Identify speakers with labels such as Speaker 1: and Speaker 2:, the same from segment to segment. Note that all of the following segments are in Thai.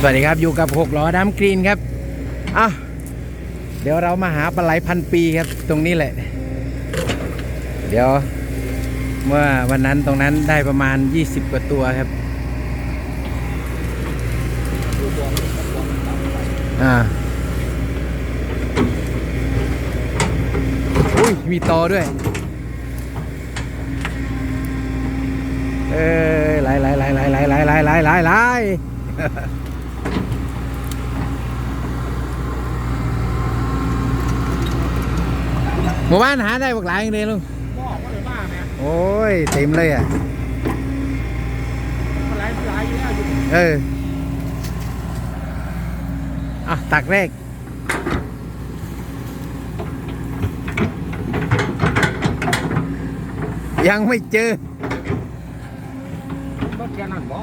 Speaker 1: สวัสดีครับอยู่กับหกล้อดำกรีนครับอะเดี๋ยวเรามาหาปลาไหลพันปีครับ ตรงนี้แหละ เดี๋ยว เมื่อวันนั้นตรงนั้นได้ประมาณ 20 กว่าตัวครับ อ่าอุ้ยมีตอด้วย เอ้ยไหลไหลไหลไหลไหลไหลไหลไหลไหล หลหมู่บ้านหาได้บักหลายอย่างเดียวลุง
Speaker 2: หม้อก็เลยบ้าแม่
Speaker 1: โอ้ยเต็มเลยอะ
Speaker 2: มันไหลมันไหลอยู่แล้วอยู่
Speaker 1: เอออะตักแรกยังไม่เจอ
Speaker 2: ก็แค่นั้นบ่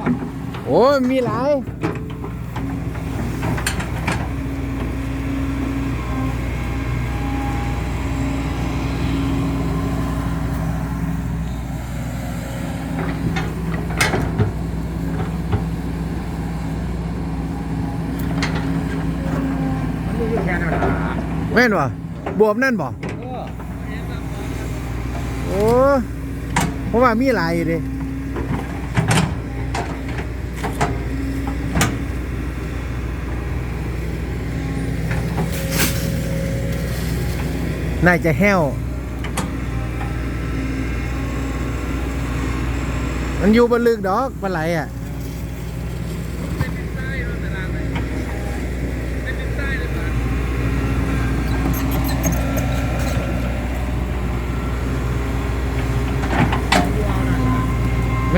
Speaker 1: โอ้ยมีหลาย
Speaker 2: มั นมีอยู่แค่นั้นล่ะ
Speaker 1: แม่นบ่บวบนั่นบ่
Speaker 2: เออ
Speaker 1: โอ้เพราะว่ามีหลายอยู่ดิน่าจะแห้ว มันอยู่บนลึกดอกปลาไหลอะ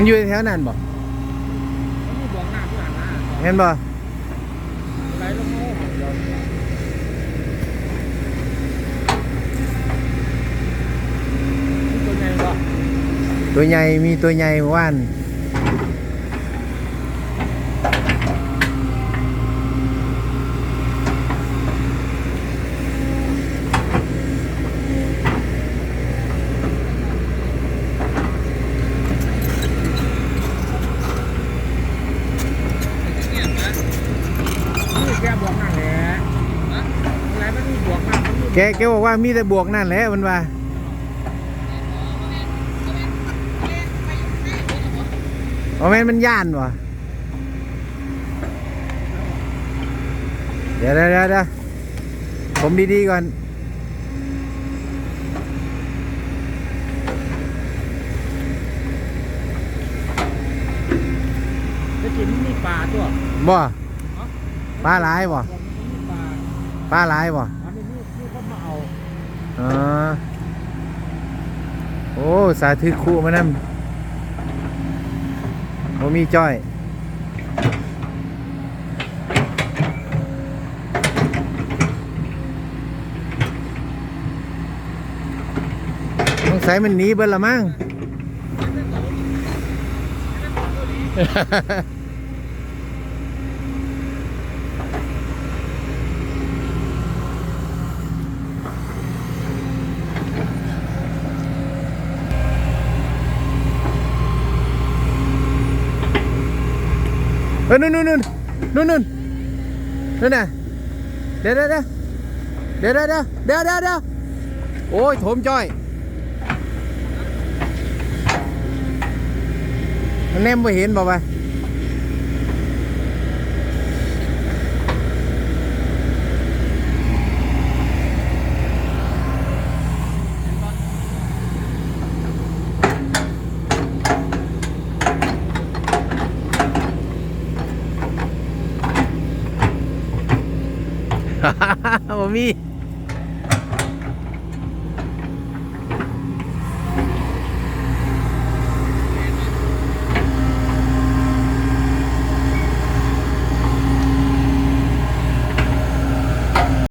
Speaker 1: มันอยู่แถวนั้นบ่
Speaker 2: มันมีบ่วงน้ำด้วยนะ
Speaker 1: เห็นบ่
Speaker 2: ไหลลงโม่เดี๋ยวตัวใหญ่บ่
Speaker 1: ตัวใหญ่มีตัวใหญ่เมื่อว่าน
Speaker 2: นี่แค่บ่วงน้ำแหละไหลมันมีบ่วงน้ำมันมี
Speaker 1: แกแกบอกว่ามีแต่บวกนั่นแหละมันว่าโอ้แม่นมันย่านวะเดี๋ยวเดี๋ยวเดี๋ยวเดี๋ยวผมดีๆก่อน
Speaker 2: จะกินมีปลาตัว
Speaker 1: บ่ปลาหลายบ่
Speaker 2: บ่วงมันมีปลา
Speaker 1: ปลาหลายบ่
Speaker 2: อันนี้นี่นี่เขามาเอา
Speaker 1: อ๋อ โอ้ สาธุคู่มานั่นโอมีจ้อยสงสัยมันหนีเบิ้ลละมั้ง เออนู่นนู่นนู่นนู่นนู่นนู่ะเดี๋ยวเดี๋ยวเดี๋ยวเดี๋ยวเดี๋ยวเดี๋ยวเดี๋โอ้ยโถมจ้อยมันแนมไปเห็นบอกว่า บ่มี